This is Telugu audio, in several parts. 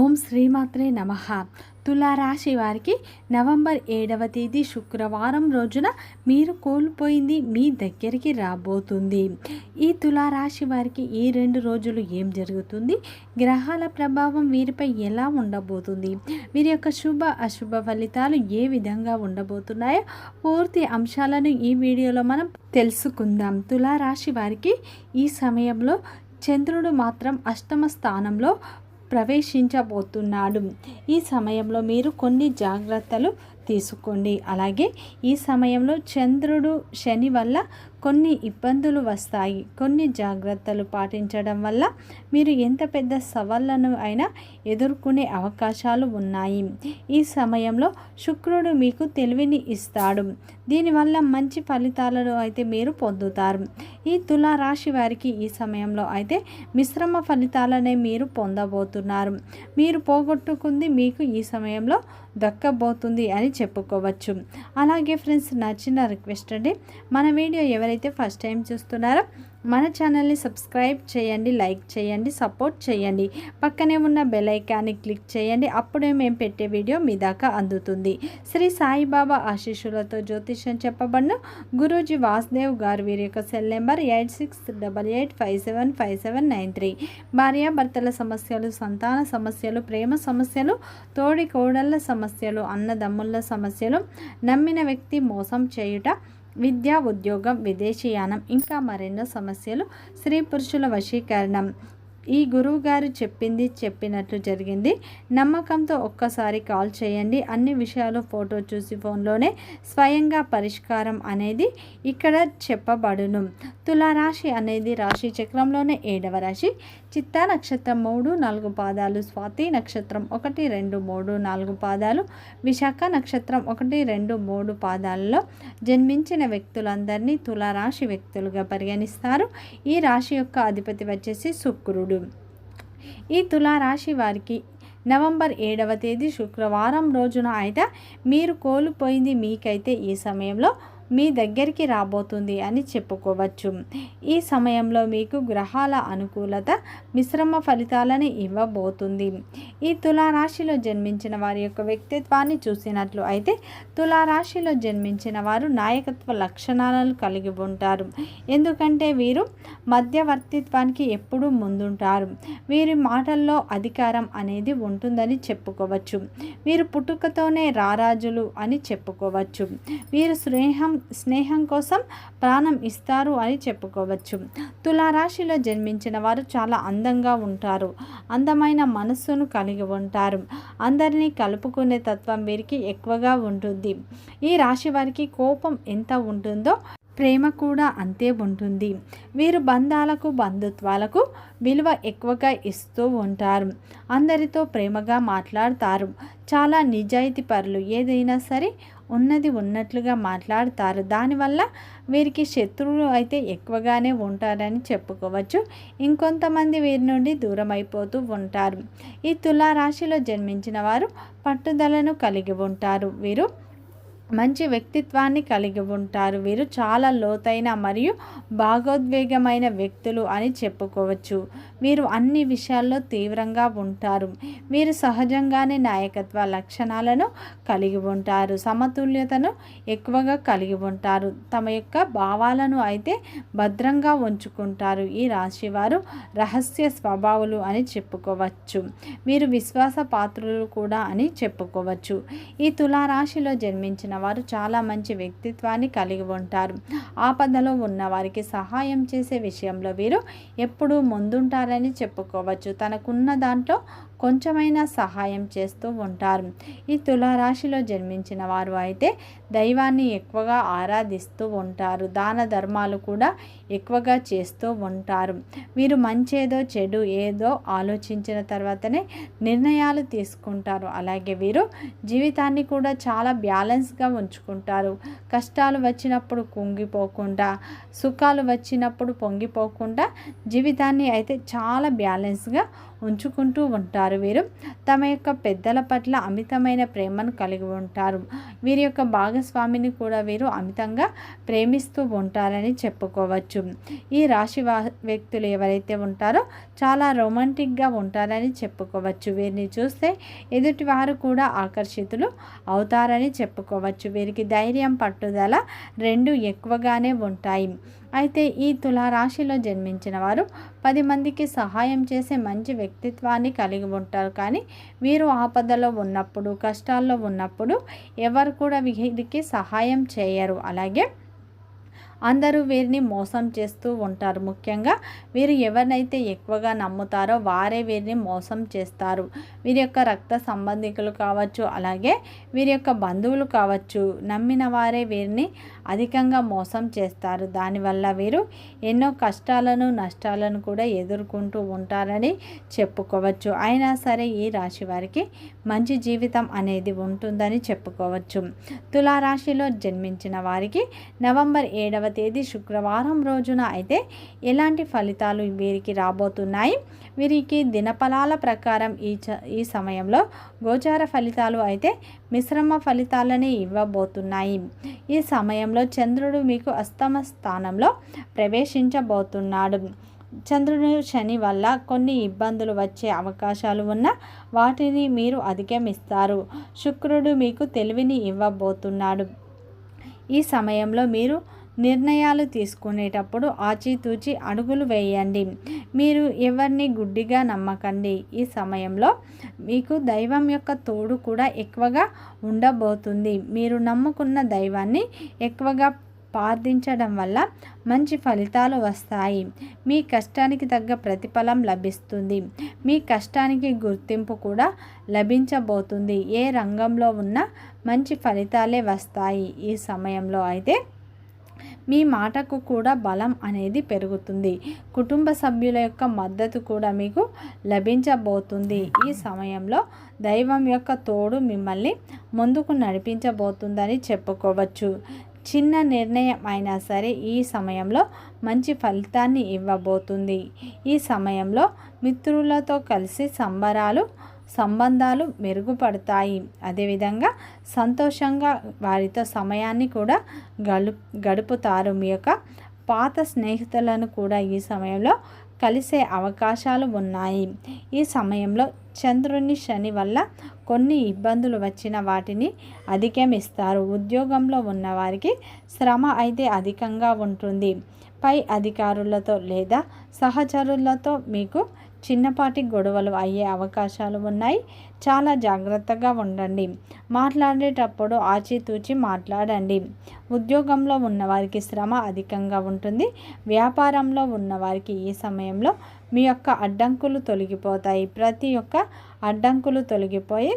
ఓం శ్రీమాత్రే నమ. తులారాశి వారికి నవంబర్ ఏడవ తేదీ శుక్రవారం రోజున మీరు కోల్పోయింది మీ దగ్గరికి రాబోతుంది. ఈ తులారాశి వారికి ఈ రెండు రోజులు ఏం జరుగుతుంది? గ్రహాల ప్రభావం వీరిపై ఎలా ఉండబోతుంది? వీరి యొక్క శుభ అశుభ ఫలితాలు ఏ విధంగా ఉండబోతున్నాయో పూర్తి అంశాలను ఈ వీడియోలో మనం తెలుసుకుందాం. తులారాశి వారికి ఈ సమయంలో చంద్రుడు మాత్రం అష్టమ స్థానంలో ప్రవేశించబోతున్నాడు. ఈ సమయంలో మీరు కొన్ని జాగ్రత్తలు తీసుకోండి. అలాగే ఈ సమయంలో చంద్రుడు శని వల్ల కొన్ని ఇబ్బందులు వస్తాయి. కొన్ని జాగ్రత్తలు పాటించడం వల్ల మీరు ఎంత పెద్ద సవాళ్ళను అయినా ఎదుర్కొనే అవకాశాలు ఉన్నాయి. ఈ సమయంలో శుక్రుడు మీకు తెలివిని ఇస్తాడు. దీనివల్ల మంచి ఫలితాలను అయితే మీరు పొందుతారు. ఈ తులారాశి వారికి ఈ సమయంలో అయితే మిశ్రమ ఫలితాలనే మీరు పొందబోతున్నారు. మీరు పోగొట్టుకుంది మీకు ఈ సమయంలో దక్కబోతుంది అని చెప్పుకోవచ్చు. అలాగే ఫ్రెండ్స్ నచ్చిన రిక్వెస్ట్ అండి. మన వీడియో ఎవరైతే ఫస్ట్ టైం చూస్తున్నారో మన ఛానల్ని సబ్స్క్రైబ్ చేయండి లైక్ చేయండి సపోర్ట్ చేయండి. పక్కనే ఉన్న బెల్ ఐకాన్ని క్లిక్ చేయండి. అప్పుడే మేము పెట్టే వీడియో మీ దాకా అందుతుంది. శ్రీ సాయిబాబా ఆశీస్సులతో జ్యోతిష్యం చెప్పబడిన. గురూజీ వాసుదేవ్ గారు వీరి యొక్క cell number eight six double eight five seven five seven nine three. భార్యాభర్తల సమస్యలు సంతాన సమస్యలు ప్రేమ సమస్యలు తోడి కోడళ్ళ సమస్యలు అన్నదమ్ముళ్ళ సమస్యలు నమ్మిన వ్యక్తి మోసం చేయుట విద్య ఉద్యోగం విదేశీయానం ఇంకా మరెన్నో సమస్యలు స్త్రీ పురుషుల వశీకరణం. ఈ గురువు గారు చెప్పింది చెప్పినట్లు జరిగింది. నమ్మకంతో ఒక్కసారి కాల్ చేయండి. అన్ని విషయాలు ఫోటో చూసి ఫోన్లోనే స్వయంగా పరిష్కారం అనేది ఇక్కడ చెప్పబడును. తులారాశి అనేది రాశి చక్రంలోనే ఏడవ రాశి. చిత్తా నక్షత్రం మూడు నాలుగు పాదాలు స్వాతి నక్షత్రం ఒకటి రెండు మూడు నాలుగు పాదాలు. విశాఖ నక్షత్రం ఒకటి రెండు మూడు పాదాలలో జన్మించిన వ్యక్తులందరినీ తులారాశి వ్యక్తులుగా పరిగణిస్తారు. ఈ రాశి యొక్క అధిపతి వచ్చేసి శుక్రుడు. ఈ తులారాశి వారికి నవంబర్ ఏడవ తేదీ శుక్రవారం రోజున అయితే మీరు కోల్పోయింది మీకైతే ఈ సమయంలో మీ దగ్గరికి రాబోతుంది అని చెప్పుకోవచ్చు. ఈ సమయంలో మీకు గ్రహాల అనుకూలత మిశ్రమ ఫలితాలను ఇవ్వబోతుంది. ఈ తులారాశిలో జన్మించిన వారి యొక్క వ్యక్తిత్వాన్ని చూసినట్లు అయితే తులారాశిలో జన్మించిన వారు నాయకత్వ లక్షణాలను కలిగి ఉంటారు. ఎందుకంటే వీరు మధ్యవర్తిత్వానికి ఎప్పుడూ ముందుంటారు. వీరి మాటల్లో అధికారం అనేది ఉంటుందని చెప్పుకోవచ్చు. వీరు పుట్టుకతోనే రారాజులు అని చెప్పుకోవచ్చు. వీరు స్నేహం స్నేహం కోసం ప్రాణం ఇస్తారు అని చెప్పుకోవచ్చు. తులారాశిలో జన్మించిన వారు చాలా అందంగా ఉంటారు. అందమైన మనస్సును కలిగి ఉంటారు. అందరినీ కలుపుకునే తత్వం వీరికి ఎక్కువగా ఉంటుంది. ఈ రాశి వారికి కోపం ఎంత ఉంటుందో ప్రేమ కూడా అంతే ఉంటుంది. వీరు బంధాలకు బంధుత్వాలకు విలువ ఎక్కువగా ఇస్తూ ఉంటారు. అందరితో ప్రేమగా మాట్లాడతారు. చాలా నిజాయితీ పరులు ఏదైనా సరే ఉన్నది ఉన్నట్లుగా మాట్లాడతారు. దానివల్ల వీరికి శత్రువులు అయితే ఎక్కువగానే ఉంటారని చెప్పుకోవచ్చు. ఇంకొంతమంది వీరి నుండి దూరం అయిపోతూ ఉంటారు. ఈ తులారాశిలో జన్మించిన వారు పట్టుదలను కలిగి ఉంటారు. వీరు మంచి వ్యక్తిత్వాన్ని కలిగి ఉంటారు. వీరు చాలా లోతైన మరియు భాగోద్వేగమైన వ్యక్తులు అని చెప్పుకోవచ్చు. వీరు అన్ని విషయాల్లో తీవ్రంగా ఉంటారు. వీరు సహజంగానే నాయకత్వ లక్షణాలను కలిగి ఉంటారు. సమతుల్యతను ఎక్కువగా కలిగి ఉంటారు. తమ యొక్క భావాలను అయితే భద్రంగా ఉంచుకుంటారు. ఈ రాశి వారు రహస్య స్వభావులు అని చెప్పుకోవచ్చు. వీరు విశ్వాస పాత్రులు కూడా అని చెప్పుకోవచ్చు. ఈ తులారాశిలో జన్మించిన వారు చాలా మంచి వ్యక్తిత్వాన్ని కలిగి ఉంటారు. ఆపదలో ఉన్న వారికి సహాయం చేసే విషయంలో వీరు ఎప్పుడూ ముందుంటారని చెప్పుకోవచ్చు. తనకున్న దాంట్లో కొంచెమైనా సహాయం చేస్తూ ఉంటారు. ఈ తులారాశిలో జన్మించిన వారు అయితే దైవాన్ని ఎక్కువగా ఆరాధిస్తూ ఉంటారు. దాన ధర్మాలు కూడా ఎక్కువగా చేస్తూ ఉంటారు. వీరు మంచేదో చెడు ఏదో ఆలోచించిన తర్వాతనే నిర్ణయాలు తీసుకుంటారు. అలాగే వీరు జీవితాన్ని కూడా చాలా బ్యాలెన్స్గా ఉంచుకుంటారు. కష్టాలు వచ్చినప్పుడు కుంగిపోకుండా సుఖాలు వచ్చినప్పుడు పొంగిపోకుండా జీవితాన్ని అయితే చాలా బ్యాలెన్స్గా ఉంచుకుంటూ ఉంటారు వీరు. తమ యొక్క పెద్దల పట్ల అమితమైన ప్రేమను కలిగి ఉంటారు. వీరి యొక్క భాగస్వామిని కూడా వీరు అమితంగా ప్రేమిస్తూ ఉంటారని చెప్పుకోవచ్చు. ఈ రాశి వ్యక్తులు ఎవరైతే ఉంటారో చాలా రొమాంటిక్గా ఉంటారని చెప్పుకోవచ్చు. వీరిని చూస్తే ఎదుటి వారు కూడా ఆకర్షితులు అవుతారని చెప్పుకోవచ్చు. వీరికి ధైర్యం పట్టుదల రెండు ఎక్కువగానే ఉంటాయి. అయితే ఈ తులారాశిలో జన్మించిన వారు పది మందికి సహాయం చేసే మంచి వ్యక్తిత్వాన్ని కలిగి ఉంటారు. కానీ వీరు ఆపదలో ఉన్నప్పుడు కష్టాల్లో ఉన్నప్పుడు ఎవరు కూడా వీరికి సహాయం చేయరు. అలాగే అందరూ వీరిని మోసం చేస్తూ ఉంటారు. ముఖ్యంగా వీరు ఎవరినైతే ఎక్కువగా నమ్ముతారో వారే వీరిని మోసం చేస్తారు. వీరి యొక్క రక్త సంబంధికులు కావచ్చు అలాగే వీరి యొక్క బంధువులు కావచ్చు నమ్మిన వారే వీరిని అధికంగా మోసం చేస్తారు. దానివల్ల వీరు ఎన్నో కష్టాలను నష్టాలను కూడా ఎదుర్కొంటూ ఉంటారని చెప్పుకోవచ్చు. అయినా సరే ఈ రాశి వారికి మంచి జీవితం అనేది ఉంటుందని చెప్పుకోవచ్చు. తులారాశిలో జన్మించిన వారికి నవంబర్ ఏడవ తేదీ శుక్రవారం రోజున అయితే ఎలాంటి ఫలితాలు వీరికి రాబోతున్నాయి? వీరికి దినఫలాల ప్రకారం ఈ చ ఈ సమయంలో గోచార ఫలితాలు అయితే మిశ్రమ ఫలితాలని ఇవ్వబోతున్నాయి. ఈ సమయంలో చంద్రుడు మీకు అస్తమ స్థానంలో ప్రవేశించబోతున్నాడు. చంద్రుడు శని వల్ల కొన్ని ఇబ్బందులు వచ్చే అవకాశాలు ఉన్న వాటిని మీరు అధిగమిస్తారు. శుక్రుడు మీకు తెలివిని ఇవ్వబోతున్నాడు. ఈ సమయంలో మీరు నిర్ణయాలు తీసుకునేటప్పుడు ఆచితూచి అడుగులు వేయండి. మీరు ఎవరిని గుడ్డిగా నమ్మకండి? ఈ సమయంలో మీకు దైవం యొక్క తోడు కూడా ఎక్కువగా ఉండబోతుంది. మీరు నమ్ముకున్న దైవాన్ని ఎక్కువగా ప్రార్థించడం వల్ల మంచి ఫలితాలు వస్తాయి. మీ కష్టానికి తగ్గ ప్రతిఫలం లభిస్తుంది. మీ కష్టానికి గుర్తింపు కూడా లభించబోతుంది. ఏ రంగంలో ఉన్న మంచి ఫలితాలే వస్తాయి ఈ సమయంలో. అయితే మీ మాటకు కూడా బలం అనేది పెరుగుతుంది. కుటుంబ సభ్యుల యొక్క మద్దతు కూడా మీకు లభించబోతుంది. ఈ సమయంలో దైవం యొక్క తోడు మిమ్మల్ని ముందుకు నడిపించబోతుందని చెప్పుకోవచ్చు. చిన్న నిర్ణయం అయినా సరే ఈ సమయంలో మంచి ఫలితాన్ని ఇవ్వబోతుంది. ఈ సమయంలో మిత్రులతో కలిసి సంబరాలు సంబంధాలు మెరుగుపడతాయి. అదేవిధంగా సంతోషంగా వారితో సమయాన్ని కూడా గడు గడుపుతారు. మీ యొక్క పాత స్నేహితులను కూడా ఈ సమయంలో కలిసే అవకాశాలు ఉన్నాయి. ఈ సమయంలో చంద్రుని శని వల్ల కొన్ని ఇబ్బందులు వచ్చిన వాటిని అధిగమిస్తారు. ఉద్యోగంలో ఉన్నవారికి శ్రమ అయితే అధికంగా ఉంటుంది. పై అధికారులతో లేదా సహచరులతో మీకు చిన్నపాటి గొడవలు అయ్యే అవకాశాలు ఉన్నాయి. చాలా జాగ్రత్తగా ఉండండి. మాట్లాడేటప్పుడు ఆచితూచి మాట్లాడండి. ఉద్యోగంలో ఉన్నవారికి శ్రమ అధికంగా ఉంటుంది. వ్యాపారంలో ఉన్నవారికి ఈ సమయంలో మీ యొక్క అడ్డంకులు తొలగిపోతాయి. ప్రతి ఒక్క అడ్డంకులు తొలగిపోయి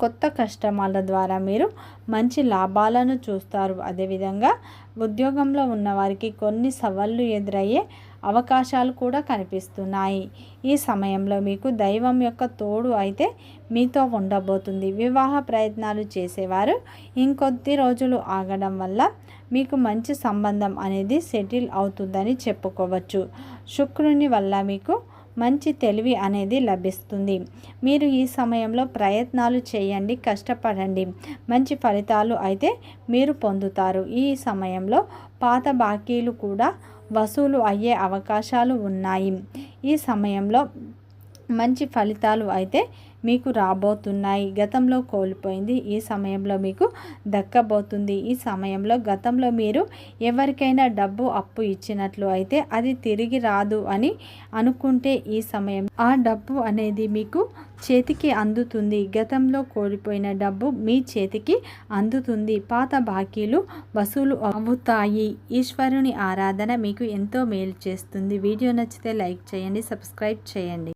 కొత్త కస్టమర్ల ద్వారా మీరు మంచి లాభాలను చూస్తారు. అదేవిధంగా ఉద్యోగంలో ఉన్నవారికి కొన్ని సవాళ్ళు ఎదురయ్యే అవకాశాలు కూడా కనిపిస్తున్నాయి. ఈ సమయంలో మీకు దైవం యొక్క తోడు అయితే మీతో ఉండబోతుంది. వివాహ ప్రయత్నాలు చేసేవారు ఇంకొద్ది రోజులు ఆగడం వల్ల మీకు మంచి సంబంధం అనేది సెటిల్ అవుతుందని చెప్పుకోవచ్చు. శుక్రుని వల్ల మీకు మంచి తెలివి అనేది లభిస్తుంది. మీరు ఈ సమయంలో ప్రయత్నాలు చేయండి కష్టపడండి. మంచి ఫలితాలు అయితే మీరు పొందుతారు. ఈ సమయంలో పాత బాకీలు కూడా వసూలు అయ్యే అవకాశాలు ఉన్నాయి. ఈ సమయంలో మంచి ఫలితాలు అయితే మీకు రాబోతున్నాయి. గతంలో కోల్పోయింది. ఈ సమయంలో మీకు దక్కబోతుంది. ఈ సమయంలో గతంలో మీరు ఎవరికైనా డబ్బు అప్పు ఇచ్చినట్లు అయితే అది తిరిగి రాదు అని అనుకుంటే ఈ సమయం ఆ డబ్బు అనేది మీకు చేతికి అందుతుంది. గతంలో కోల్పోయిన డబ్బు మీ చేతికి అందుతుంది. పాత బాకీలు వసూలు అవుతాయి. ఈశ్వరుని ఆరాధన మీకు ఎంతో మేలు చేస్తుంది. వీడియో నచ్చితే లైక్ చేయండి సబ్స్క్రైబ్ చేయండి.